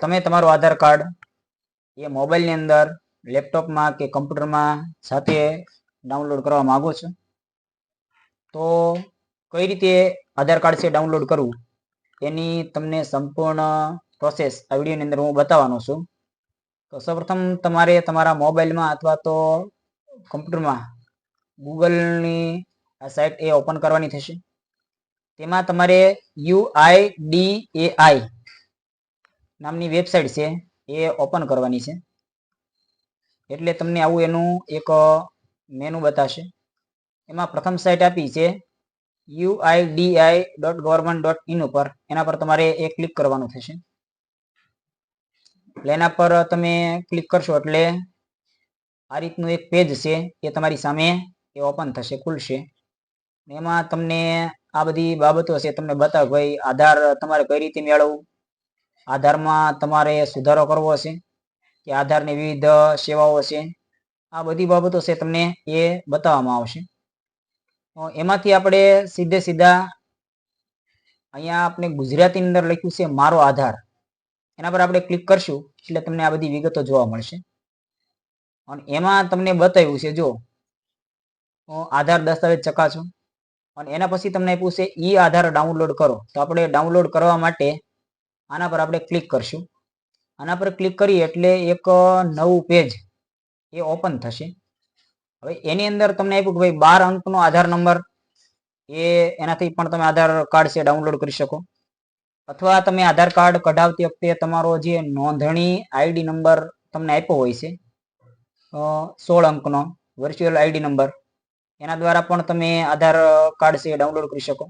તમે તમારું આધાર કાર્ડ એ મોબાઈલની અંદર, લેપટોપમાં કે કમ્પ્યુટરમાં સાથે ડાઉનલોડ કરવા માગો છો? તો કઈ રીતે આધાર કાર્ડ છે ડાઉનલોડ કરવું? એની તમને સંપૂર્ણ પ્રોસેસ આ વિડીયોની અંદર હું બતાવવાનો છું. તો સૌપ્રથમ તમારે તમારા મોબાઈલમાં અથવા તો કમ્પ્યુટરમાં ગૂગલની આ સાઇટ એ ઓપન કરવાની થશે. તેમાં તમારે યુઆઈડીએઆઈ નામની વેબસાઇટ છે, એ ઓપન કરવાની છે. એટલે તમને આવું એનું એક મેનુ બતાશે. એમાં પ્રથમ સાઇટ આપી છે UIDAI dot government dot in ઉપર. એના પર તમારે એ ક્લિક કરવાનું થશે. એટલે એના પર તમે ક્લિક કરશો એટલે આ રીતનું એક પેજ છે, એ તમારી સામે એ ઓપન થશે, ખુલશે. એમાં તમને આ બધી બાબતો છે, તમને બતાવ ભાઈ, આધાર તમારે કઈ રીતે મેળવવું? આધારમાં તમારે સુધારો કરવો હશે, કે આધારની વિવિધ સેવાઓ છે આ બધી બાબતો છે તમને એ બતાવવામાં આવશે. એમાંથી આપણે સીધે સીધા અહીંયા આપણે ગુજરાતીની અંદર લખ્યું છે મારો આધાર. એના પર આપણે ક્લિક કરશું, એટલે તમને આ બધી વિગતો જોવા મળશે. અને એમાં તમને બતાવ્યું છે, જો આધાર દસ્તાવેજ ચકાસો, અને એના પછી તમને આપ્યું છે ઈ આધાર ડાઉનલોડ કરો. તો આપણે ડાઉનલોડ કરવા માટે આના પર આપણે ક્લિક કરશું. આના પર ક્લિક કરીએ એટલે એક નવું પેજ એ ઓપન થશે. હવે એની અંદર તમને આપ્યું કે ભાઈ બાર અંકનો આધાર નંબર એ એનાથી પણ તમે આધાર કાર્ડ છે ડાઉનલોડ કરી શકો. અથવા તમે આધાર કાર્ડ કઢાવતી વખતે તમારો જે નોંધણી આઈડી નંબર તમને આપ્યો હોય છે સોળ અંકનો વર્ચ્યુઅલ આઈડી નંબર એના દ્વારા પણ તમે આધાર કાર્ડ છે ડાઉનલોડ કરી શકો.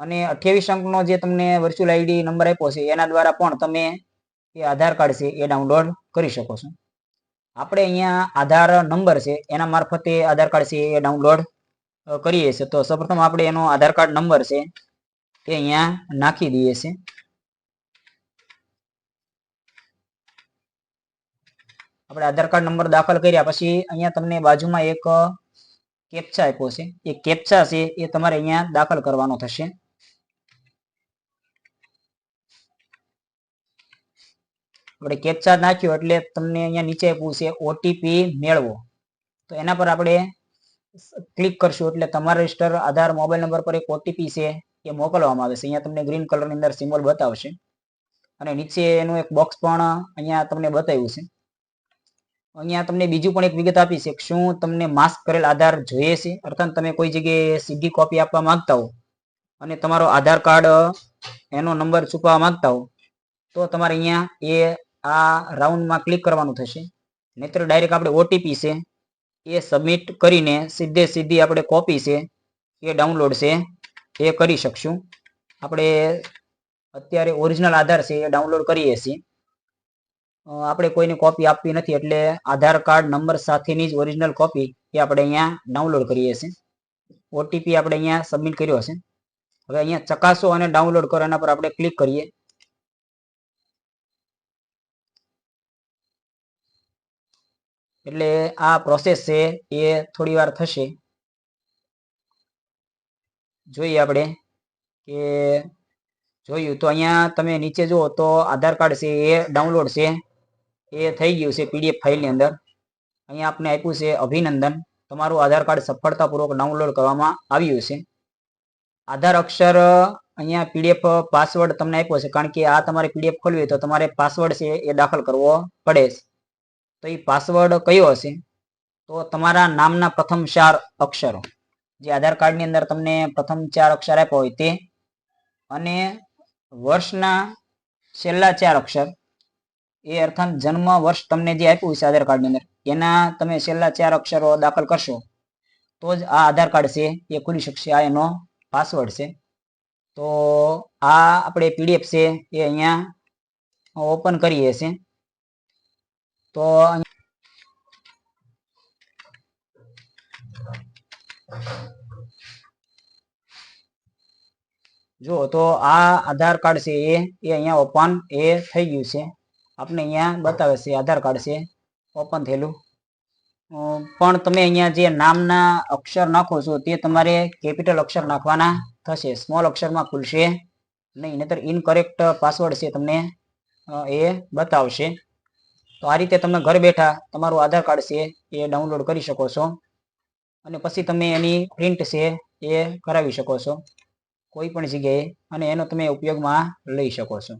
અને અઠ્યાવીસ અંકનો જે તમને વર્ચ્યુઅલ આઈડી નંબર આપ્યો છે, એના દ્વારા પણ તમે એ આધાર કાર્ડ છે એ ડાઉનલોડ કરી શકો છો. આપણે અહીંયા આધાર નંબર છે, એના મારફતે આધાર કાર્ડ છે એ ડાઉનલોડ કરીએ છીએ. તો સૌપ્રથમ આપણે એનો આધાર કાર્ડ નંબર છે એ અહીંયા નાખી દઈએ છીએ. આપણે આધાર કાર્ડ નંબર દાખલ કર્યા પછી અહીંયા તમને બાજુમાં એક કેપ્ચા આપ્યો છે. એ કેપ્ચા છે એ તમારે અહીંયા દાખલ કરવાનો થશે. આપણે કેપ્ચા નાખ્યો એટલે તમને અહીંયા નીચે પૂછશે ઓટીપી મેળવો. તો એના પર આપણે ક્લિક કરશું એટલે તમારા રજિસ્ટર આધાર મોબાઈલ નંબર પર એક ઓટીપી છે, એ મોકલવામાં આવે છે. અહીંયા તમને ગ્રીન કલરની અંદર સિમ્બોલ બતાવશે. અને નીચે એનું એક બોક્સ પણ અહીંયા તમને બતાવ્યું છે. અહીંયા તમને બીજું પણ એક વિગત આપી છે શું તમને માસ્ક કરેલ આધાર જોઈએ છે? અર્થાત તમે કોઈ જગ્યાએ સીધી કોપી આપવા માંગતા હો અને તમારો આધાર કાર્ડ એનો નંબર ચૂકવવા માંગતા હો, તો તમારે અહીંયા એ આ રાઉન્ડમાં ક્લિક કરવાનું થશે. નહીતર ડાયરેક્ટ આપણે ઓટીપી છે. એ સબમિટ કરીને સીધે સીધી આપણે કોપી છે. એ ડાઉનલોડ છે. એ કરી શકશું. આપણે અત્યારે ઓરિજિનલ આધાર છે એ ડાઉનલોડ કરીએ છીએ. આપણે કોઈને કોપી આપવી નથી એટલે આધાર કાર્ડ નંબર સાથેની જ ઓરિજિનલ કોપી એ આપણે અહીંયા ડાઉનલોડ કરીએ છીએ. ઓટીપી આપણે અહીંયા સબમિટ કર્યો છે હવે અહીંયા ચકાસો અને ડાઉનલોડ કરો એના પર આપણે ક્લિક કરીએ. એટલે આ પ્રોસેસ છે એ થોડી વાર થશે. જોઈએ આપણે કે જોયું તો અહીંયા તમે નીચે જુઓ તો આધાર કાર્ડ છે એ ડાઉનલોડ છે. એ થઈ ગયું છે પીડીએફ ફાઇલની અંદર. અહીંયા આપને આપ્યું છે અભિનંદન. તમારું આધાર કાર્ડ સફળતાપૂર્વક ડાઉનલોડ કરવામાં આવ્યું છે. આધાર અક્ષર અહીંયા પીડીએફ પાસવર્ડ તમને આપ્યો છે કારણ કે આ તમારે પીડીએફ ખોલવી તો તમારે પાસવર્ડ છે એ દાખલ કરવો પડે છે. તો એ પાસવર્ડ કયો હશે? તો તમારા નામના પ્રથમ ચાર અક્ષરો. જે આધાર કાર્ડની અંદર તમને પ્રથમ ચાર અક્ષર આપ્યા હોય તે. અને વર્ષના છેલ્લા ચાર અક્ષર. એ અર્થાત જન્મ વર્ષ તમને જે આપ્યું છે આધાર કાર્ડની અંદર, એના તમે છેલ્લા ચાર અક્ષરો દાખલ કરશો, તો જ આ આધાર કાર્ડ છે એ ખુલી શકશે, આ એનો પાસવર્ડ છે. તો આ આપણે પીડીએફ છે એ અહીંયા ઓપન કરીએ છીએ. તો જો, તો આ આધાર કાર્ડ છે એ એ અહીંયા ઓપન, એ થઈ ગયું છે. આપણે અહીંયા બતાવે છે, આધાર કાર્ડ છે, ઓપન થયેલું. પણ તમે અહીંયા જે નામના અક્ષર નાખો છો, તે તમારે કેપિટલ અક્ષર નાખવાના થશે. સ્મોલ અક્ષરમાં ખુલશે નહીં, નહીતર ઇનકરેક્ટ પાસવર્ડ છે તમને એ બતાવશે. તો આ રીતે તમે ઘર બેઠા તમારું આધાર કાર્ડ છે એ ડાઉનલોડ કરી શકો છો. અને પછી તમે એની પ્રિન્ટ છે એ કરાવી શકો છો. કોઈ પણ જગ્યાએ અને એનો તમે ઉપયોગમાં લઈ શકો છો.